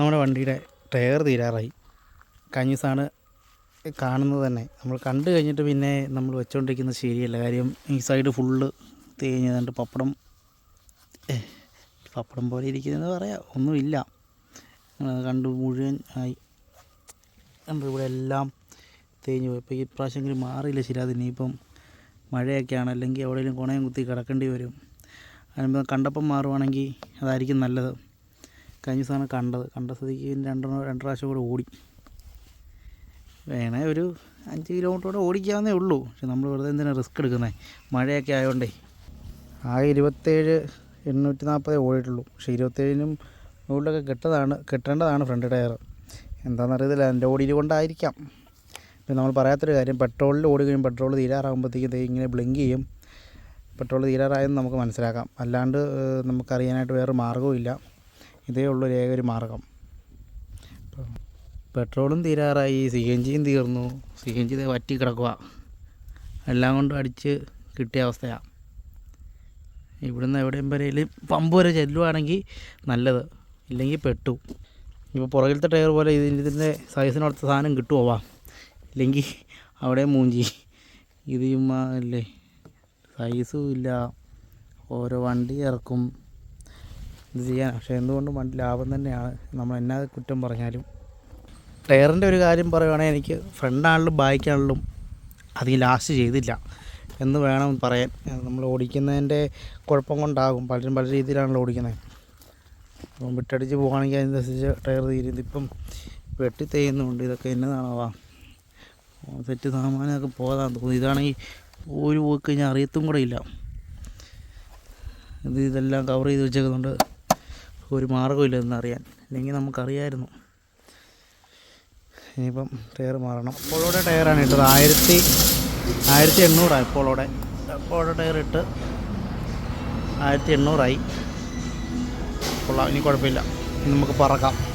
നമ്മുടെ വണ്ടിയുടെ ടയർ തീരാറായി. കഴിഞ്ഞ ദിവസമാണ് കാണുന്നത് തന്നെ. നമ്മൾ കണ്ടു കഴിഞ്ഞിട്ട് പിന്നെ നമ്മൾ വെച്ചുകൊണ്ടിരിക്കുന്നത് ശരിയല്ല. കാര്യം ഈ സൈഡ് ഫുള്ള് തേഞ്ഞതുകൊണ്ട് പപ്പടം പപ്പടം പോലെ ഇരിക്കുന്നതെന്ന് പറയാം. ഒന്നുമില്ല. കണ്ട് മുഴുവൻ ആയി. കണ്ട് ഇവിടെ എല്ലാം തേഞ്ഞു പോയി. ഇപ്പോൾ ഈ പ്രാവശ്യമെങ്കിലും മാറിയില്ല ശരി. ഇനിയിപ്പം മഴയൊക്കെയാണ്. അല്ലെങ്കിൽ എവിടെയെങ്കിലും കുണയം കുത്തി കിടക്കേണ്ടി വരും. അതിനുമ്പോൾ കണ്ടപ്പം മാറുവാണെങ്കിൽ അതായിരിക്കും നല്ലത്. കഴിഞ്ഞ സാധനം കണ്ടത്. കണ്ട സ്ഥിതിക്ക് രണ്ട് രണ്ട് പ്രാവശ്യം കൂടെ ഓടി. വേണേ ഒരു അഞ്ച് കിലോമീറ്റർ കൂടെ ഓടിക്കാവുന്നേ ഉള്ളൂ. പക്ഷെ നമ്മൾ വെറുതെ എന്തിനാണ് റിസ്ക് എടുക്കുന്നത് മഴയൊക്കെ ആയതുകൊണ്ടേ ആ ഇരുപത്തേഴ് എണ്ണൂറ്റി നാൽപ്പതേ ഓടിയിട്ടുള്ളൂ. പക്ഷേ ഇരുപത്തേഴിനും മുകളിലൊക്കെ കെട്ടതാണ് കെട്ടേണ്ടതാണ് ഫ്രണ്ട് ടയർ എന്താണെന്നറിയത്തില്ല എന്റെ ഓടിയിൽ കൊണ്ടായിരിക്കാം. പിന്നെ നമ്മൾ പറയാത്തൊരു കാര്യം പെട്രോളിൽ ഓടി കഴിയും പെട്രോൾ തീരാറാകുമ്പോഴത്തേക്കും ഇങ്ങനെ ബ്ലിങ്ക് ചെയ്യും. പെട്രോൾ തീരാറായെന്ന് നമുക്ക് മനസ്സിലാക്കാം. അല്ലാണ്ട് നമുക്കറിയാനായിട്ട് വേറെ മാർഗവും ഇല്ല ഇതേ ഉള്ളൂ ഒരു ഏക ഒരു മാർഗം. പെട്രോളും തീരാറായി സി എൻ ജിയും തീർന്നു. സി എൻ ജി വറ്റി കിടക്കുക എല്ലാം കൊണ്ടും അടിച്ച് കിട്ടിയ അവസ്ഥയാണ് ഇവിടുന്ന് എവിടെയും വരെയും പമ്പ് വരെ ചെല്ലുവാണെങ്കിൽ നല്ലത്. ഇല്ലെങ്കിൽ പെട്ടു. ഇപ്പോൾ പുറകിലത്തെ ടയർ പോലെ ഇതിന്റെ ഇതിന്റെ സൈസിനടുത്ത സാധനം കിട്ടുമോ വാ. ഇല്ലെങ്കിൽ അവിടെ മൂഞ്ചി. ഇത് ചുമ്മാ അല്ലേ? സൈസും ഇല്ല. ഓരോ വണ്ടി ഇറക്കും. ഇത് ചെയ്യാൻ പക്ഷേ എന്തുകൊണ്ടും വണ്ടി ലാഭം തന്നെയാണ്. നമ്മൾ എന്നാ കുറ്റം പറഞ്ഞാലും. ടയറിന്റെ ഒരു കാര്യം പറയുവാണെങ്കിൽ എനിക്ക് ഫ്രണ്ടാണെങ്കിലും ബാക്കാണെങ്കിലും അധികം ലാസ്റ്റ് ചെയ്തില്ല. എന്ന് വേണം പറയാൻ. നമ്മൾ ഓടിക്കുന്നതിന്റെ കുഴപ്പം കൊണ്ടാകും. പലരും പല രീതിയിലാണല്ലോ ഓടിക്കുന്നത്. അപ്പം വിട്ടടിച്ച് പോകുകയാണെങ്കിൽ അതിനനുസരിച്ച് ടയർ തീരും. ഇപ്പം വെട്ടി തേയുന്നുണ്ട്. ഇതൊക്കെ എന്നതാണോ? സെറ്റ് സാമാനമൊക്കെ പോകാൻ തോന്നുന്നു. ഇതാണെങ്കിൽ ഒരു പോയി കഴിഞ്ഞാൽ അറിയത്തും കൂടെ ഇല്ല. ഇത് ഇതെല്ലാം കവർ ചെയ്ത് വെച്ചേക്കുന്നുണ്ട്. ഒരു മാർഗമില്ല എന്നറിയാൻ അല്ലെങ്കിൽ നമുക്കറിയായിരുന്നു. ഇനിയിപ്പം ടയർ മാറണം. അപ്പോളോടെ ടയറാണ് ഇട്ടത്. ആയിരത്തി ആയിരത്തി എണ്ണൂറായി അപ്പോളോടെ. അപ്പോളോടെ ടയർ ഇട്ട് ആയിരത്തി എണ്ണൂറായി കൊള്ളാം. ഇനി കുഴപ്പമില്ല. നമുക്ക് പറക്കാം.